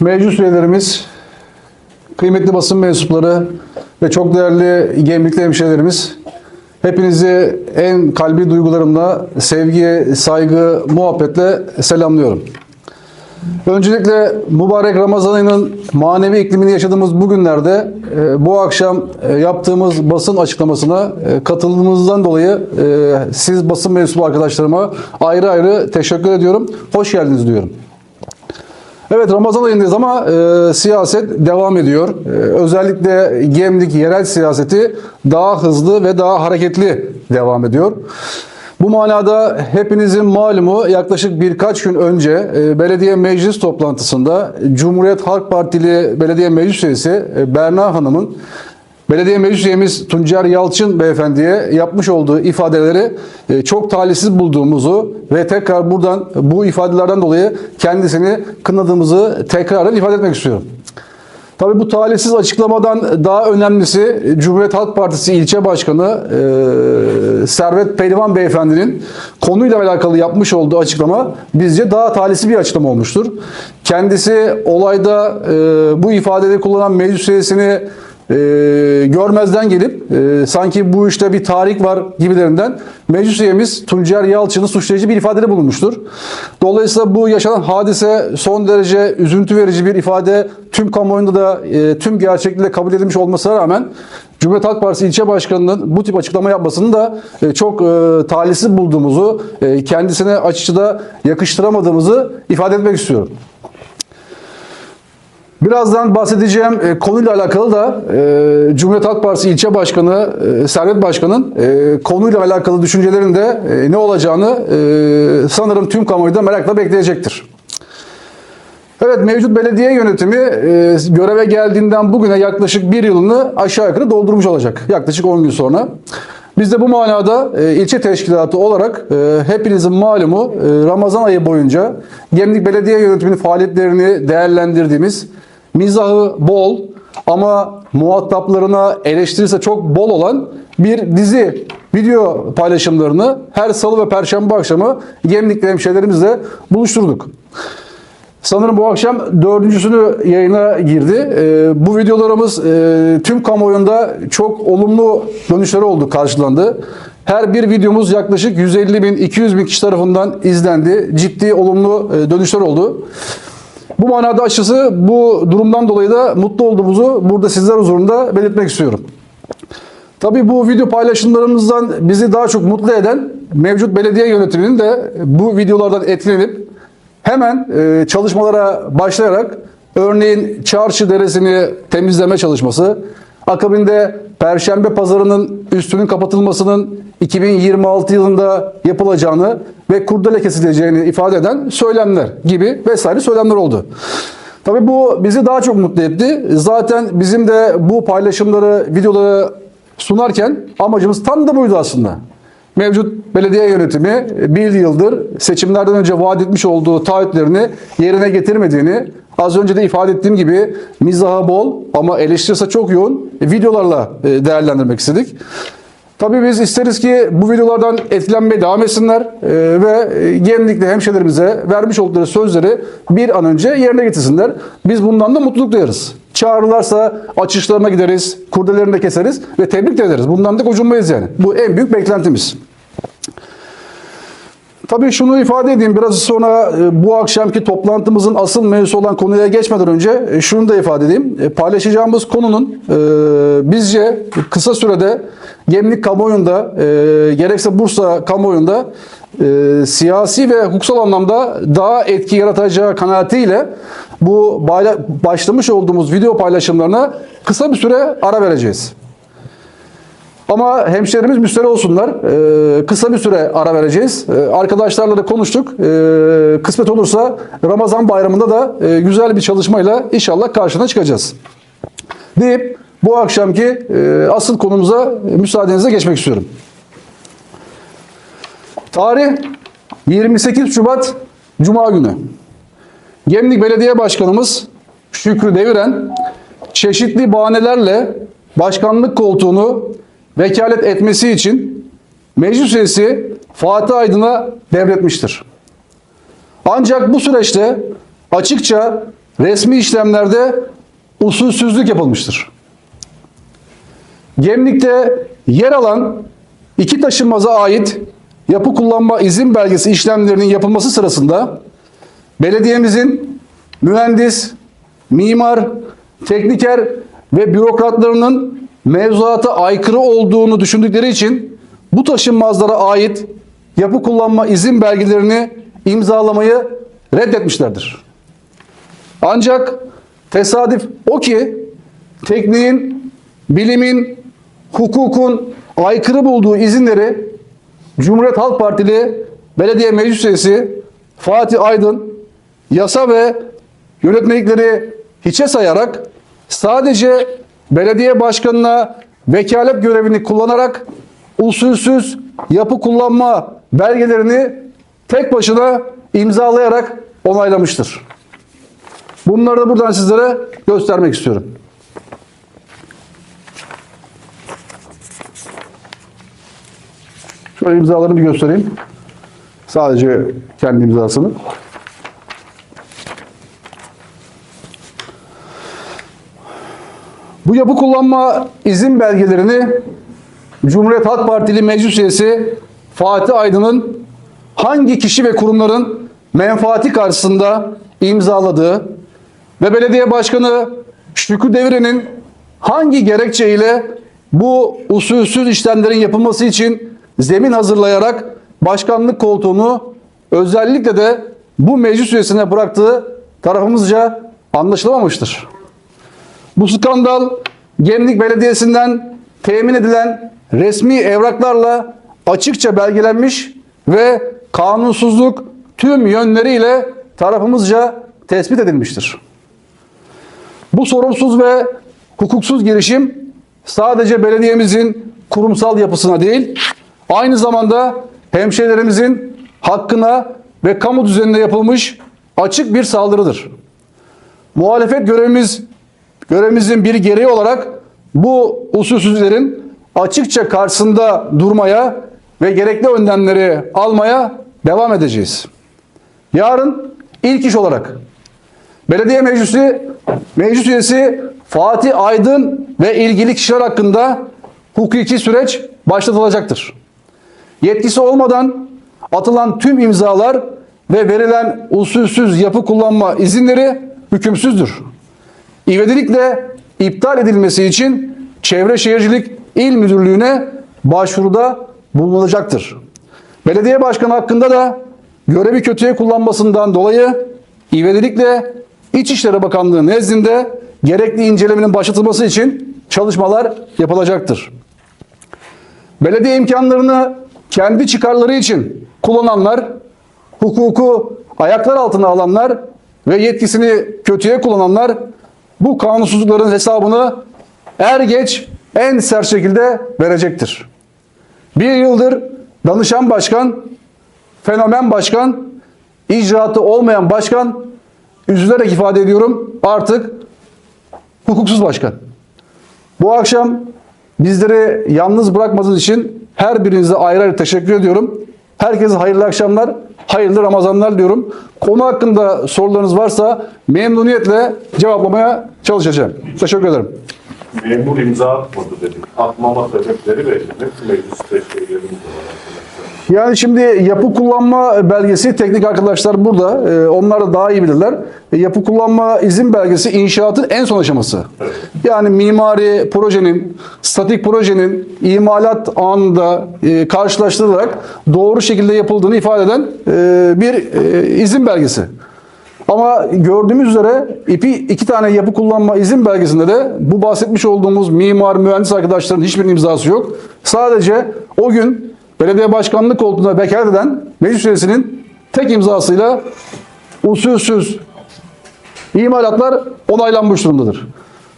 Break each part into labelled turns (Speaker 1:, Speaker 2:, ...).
Speaker 1: mevcut üyelerimiz, kıymetli basın mensupları ve çok değerli gemlikli hemşehrilerimiz, hepinizi en kalbi duygularımla, sevgi, saygı, muhabbetle selamlıyorum. Öncelikle mübarek Ramazan ayının manevi iklimini yaşadığımız bu günlerde e, bu akşam e, yaptığımız basın açıklamasına e, katıldığınızdan dolayı siz basın mensubu arkadaşlarıma ayrı ayrı teşekkür ediyorum. Hoş geldiniz diyorum. Evet Ramazan ayındayız ama e, siyaset devam ediyor. E, özellikle Gemlik yerel siyaseti daha hızlı ve daha hareketli devam ediyor. Bu manada hepinizin malumu yaklaşık birkaç gün önce e, belediye meclis toplantısında Cumhuriyet Halk Partili belediye meclis üyesi e, Berna Hanım'ın Belediye meclis üyemiz Tuncer Yalçın beyefendiye yapmış olduğu ifadeleri e, çok talihsiz bulduğumuzu ve tekrar buradan bu ifadelerden dolayı kendisini kınadığımızı tekrardan ifade etmek istiyorum. Tabii bu talihsiz açıklamadan daha önemlisi Cumhuriyet Halk Partisi ilçe başkanı e, Servet Pehlivan beyefendinin konuyla alakalı yapmış olduğu açıklama bizce daha talihsiz bir açıklama olmuştur. Kendisi olayda e, bu ifadeleri kullanan meclis üyesini e, görmezden gelip e, sanki bu işte bir tarih var gibilerinden meclis üyemiz Tuncer Yalçın'ı suçlayıcı bir ifadede bulunmuştur. Dolayısıyla bu yaşanan hadise son derece üzüntü verici bir ifade. Tüm kamuoyunda da e, tüm gerçekliğiyle kabul edilmiş olmasına rağmen Cumhuriyet Halk Partisi ilçe başkanının bu tip açıklama yapmasını da e, çok e, talihsiz bulduğumuzu, e, kendisine açıkça da yakıştıramadığımızı ifade etmek istiyorum. Birazdan bahsedeceğim e, konuyla alakalı da e, Cumhuriyet Halk Partisi ilçe başkanı e, Servet Başkan'ın e, konuyla alakalı düşüncelerinde e, ne olacağını e, sanırım tüm kamuoyu da merakla bekleyecektir. Evet mevcut belediye yönetimi e, göreve geldiğinden bugüne yaklaşık bir yılını aşağı yukarı doldurmuş olacak. Yaklaşık 10 gün sonra. Biz de bu manada e, ilçe teşkilatı olarak e, hepinizin malumu e, Ramazan ayı boyunca Gemlik Belediye Yönetiminin faaliyetlerini değerlendirdiğimiz mizahı bol ama muhataplarına eleştirisi çok bol olan bir dizi video paylaşımlarını her salı ve perşembe akşamı Gemlikli hemşehrilerimizle buluşturduk. Sanırım bu akşam dördüncüsünü yayına girdi. Ee, bu videolarımız e, tüm kamuoyunda çok olumlu dönüşleri oldu, karşılandı. Her bir videomuz yaklaşık 150 bin, 200 bin kişi tarafından izlendi. Ciddi olumlu e, dönüşler oldu. Bu manada açısı bu durumdan dolayı da mutlu olduğumuzu burada sizler huzurunda belirtmek istiyorum. Tabii bu video paylaşımlarımızdan bizi daha çok mutlu eden mevcut belediye yönetiminin de bu videolardan etkilenip hemen e, çalışmalara başlayarak örneğin Çarşı Deresi'ni temizleme çalışması, akabinde Perşembe Pazarı'nın üstünün kapatılmasının 2026 yılında yapılacağını ve kurdele kesileceğini ifade eden söylemler gibi vesaire söylemler oldu. Tabii bu bizi daha çok mutlu etti. Zaten bizim de bu paylaşımları, videoları sunarken amacımız tam da buydu aslında. Mevcut belediye yönetimi bir yıldır seçimlerden önce vaat etmiş olduğu taahhütlerini yerine getirmediğini, az önce de ifade ettiğim gibi mizahı bol ama eleştirisi çok yoğun videolarla e, değerlendirmek istedik. Tabii biz isteriz ki bu videolardan etkilenmeye devam etsinler e, ve e, Gemlikli hemşehrilerimize vermiş oldukları sözleri bir an önce yerine getirsinler. Biz bundan da mutluluk duyarız. Çağırırlarsa açışlarına gideriz, kurdelerini de keseriz ve tebrik de ederiz. Bundan da gocunmayız yani. Bu en büyük beklentimiz. Tabii şunu ifade edeyim biraz sonra e, bu akşamki toplantımızın asıl mevzusu olan konuya geçmeden önce e, şunu da ifade edeyim. E, Paylaşacağımız konunun bizce kısa sürede Gemlik kamuoyunda gerekse Bursa kamuoyunda siyasi ve hukuksal anlamda daha etki yaratacağı kanaatiyle bu başlamış olduğumuz video paylaşımlarına kısa bir süre ara vereceğiz. Ama hemşehrilerimiz müsterih olsunlar. Ee, kısa bir süre ara vereceğiz. Ee, arkadaşlarla da konuştuk. Ee, kısmet olursa Ramazan bayramında da e, güzel bir çalışmayla inşallah karşına çıkacağız. Deyip bu akşamki e, asıl konumuza e, müsaadenizle geçmek istiyorum. Tarih 28 Şubat Cuma günü. Gemlik Belediye Başkanımız Şükrü Deviren çeşitli bahanelerle başkanlık koltuğunu vekalet etmesi için meclis üyesi Fatih Aydın'a devretmiştir. Ancak bu süreçte açıkça resmi işlemlerde usulsüzlük yapılmıştır. Gemlik'te yer alan iki taşınmaza ait yapı kullanma izin belgesi işlemlerinin yapılması sırasında belediyemizin mühendis, mimar, tekniker ve bürokratlarının mevzuata aykırı olduğunu düşündükleri için bu taşınmazlara ait yapı kullanma izin belgelerini imzalamayı reddetmişlerdir. Ancak tesadüf o ki tekniğin, bilimin, hukukun aykırı bulduğu izinleri Cumhuriyet Halk Partili Belediye Meclis Üyesi Fatih Aydın yasa ve yönetmelikleri hiçe sayarak sadece belediye başkanına vekalet görevini kullanarak usulsüz yapı kullanma belgelerini tek başına imzalayarak onaylamıştır. Bunları da buradan sizlere göstermek istiyorum. Şöyle imzalarını bir göstereyim. Sadece kendi imzasını. Bu yapı kullanma izin belgelerini Cumhuriyet Halk Partili Meclis Üyesi Fatih Aydın'ın hangi kişi ve kurumların menfaati karşısında imzaladığı ve belediye başkanı Şükrü Devri'nin hangi gerekçeyle bu usulsüz işlemlerin yapılması için zemin hazırlayarak başkanlık koltuğunu özellikle de bu meclis üyesine bıraktığı tarafımızca anlaşılamamıştır. Bu skandal Gemlik Belediyesi'nden temin edilen resmi evraklarla açıkça belgelenmiş ve kanunsuzluk tüm yönleriyle tarafımızca tespit edilmiştir. Bu sorumsuz ve hukuksuz girişim sadece belediyemizin kurumsal yapısına değil, aynı zamanda hemşehrilerimizin hakkına ve kamu düzenine yapılmış açık bir saldırıdır. Muhalefet görevimiz görevimizin bir gereği olarak bu usulsüzlerin açıkça karşısında durmaya ve gerekli önlemleri almaya devam edeceğiz. Yarın ilk iş olarak Belediye Meclisi Meclis Üyesi Fatih Aydın ve ilgili kişiler hakkında hukuki süreç başlatılacaktır. Yetkisi olmadan atılan tüm imzalar ve verilen usulsüz yapı kullanma izinleri hükümsüzdür. İvedilikle iptal edilmesi için Çevre Şehircilik İl Müdürlüğü'ne başvuruda bulunulacaktır. Belediye başkanı hakkında da görevi kötüye kullanmasından dolayı ivedilikle İçişleri Bakanlığı nezdinde gerekli incelemenin başlatılması için çalışmalar yapılacaktır. Belediye imkanlarını kendi çıkarları için kullananlar, hukuku ayaklar altına alanlar ve yetkisini kötüye kullananlar bu kanunsuzlukların hesabını er geç en sert şekilde verecektir. Bir yıldır danışan başkan, fenomen başkan, icraatı olmayan başkan, üzülerek ifade ediyorum artık hukuksuz başkan. Bu akşam bizleri yalnız bırakmadığınız için her birinize ayrı ayrı teşekkür ediyorum. Herkese hayırlı akşamlar, hayırlı Ramazanlar diyorum. Konu hakkında sorularınız varsa memnuniyetle cevaplamaya çalışacağım. Teşekkür ederim.
Speaker 2: Memur imza atmadı dedik. Atmama sebepleri belli. Mecliste şeylerimiz var arkadaşlar.
Speaker 1: Yani şimdi yapı kullanma belgesi teknik arkadaşlar burada. Ee, onlar da daha iyi bilirler. E, yapı kullanma izin belgesi inşaatın en son aşaması. Yani mimari projenin, statik projenin imalat anında e, karşılaştırılarak doğru şekilde yapıldığını ifade eden e, bir e, izin belgesi. Ama gördüğümüz üzere ipi iki tane yapı kullanma izin belgesinde de bu bahsetmiş olduğumuz mimar, mühendis arkadaşların hiçbirinin imzası yok. Sadece o gün belediye başkanlık koltuğuna vekalet eden meclis üyesinin tek imzasıyla usulsüz imalatlar onaylanmış durumdadır.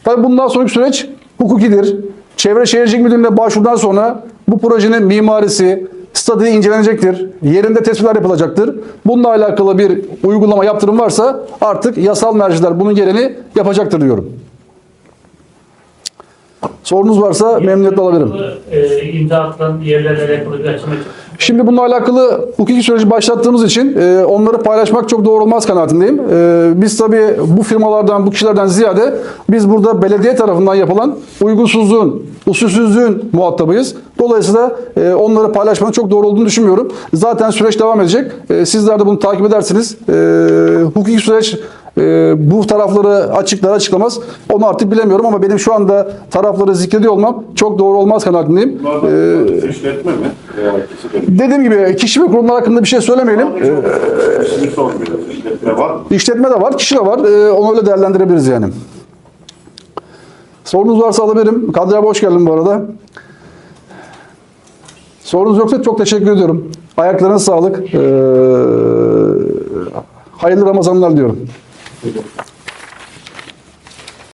Speaker 1: Tabii bundan sonraki süreç hukukidir. Çevre Şehircilik Müdürlüğü'ne başvurudan sonra bu projenin mimarisi, statüğü incelenecektir. Yerinde tespitler yapılacaktır. Bununla alakalı bir uygulama yaptırım varsa artık yasal merciler bunun gereğini yapacaktır diyorum. Sorunuz varsa memnuniyetle alabilirim.
Speaker 3: E, imza atılan yerlerle alakalı bir açıklama
Speaker 1: Şimdi bununla alakalı hukuki süreci başlattığımız için e, onları paylaşmak çok doğru olmaz kanaatindeyim. E, biz tabii bu firmalardan, bu kişilerden ziyade biz burada belediye tarafından yapılan uygunsuzluğun, usulsüzlüğün muhatabıyız. Dolayısıyla e, onları paylaşmanın çok doğru olduğunu düşünmüyorum. Zaten süreç devam edecek. E, sizler de bunu takip edersiniz. E, hukuki süreç e, bu tarafları açıklar açıklamaz. Onu artık bilemiyorum ama benim şu anda tarafları zikrediyor olmam çok doğru olmaz kanaatindeyim. E,
Speaker 2: işletme mi?
Speaker 1: Dediğim gibi kişi ve kurumlar hakkında bir şey söylemeyelim.
Speaker 2: İşletme var mı?
Speaker 1: İşletme de var, kişi de var. Ee, onu öyle değerlendirebiliriz yani. Sorunuz varsa alabilirim. Kadri abi hoş geldin bu arada. Sorunuz yoksa çok teşekkür ediyorum. Ayaklarına sağlık. Ee, hayırlı Ramazanlar diyorum. 对。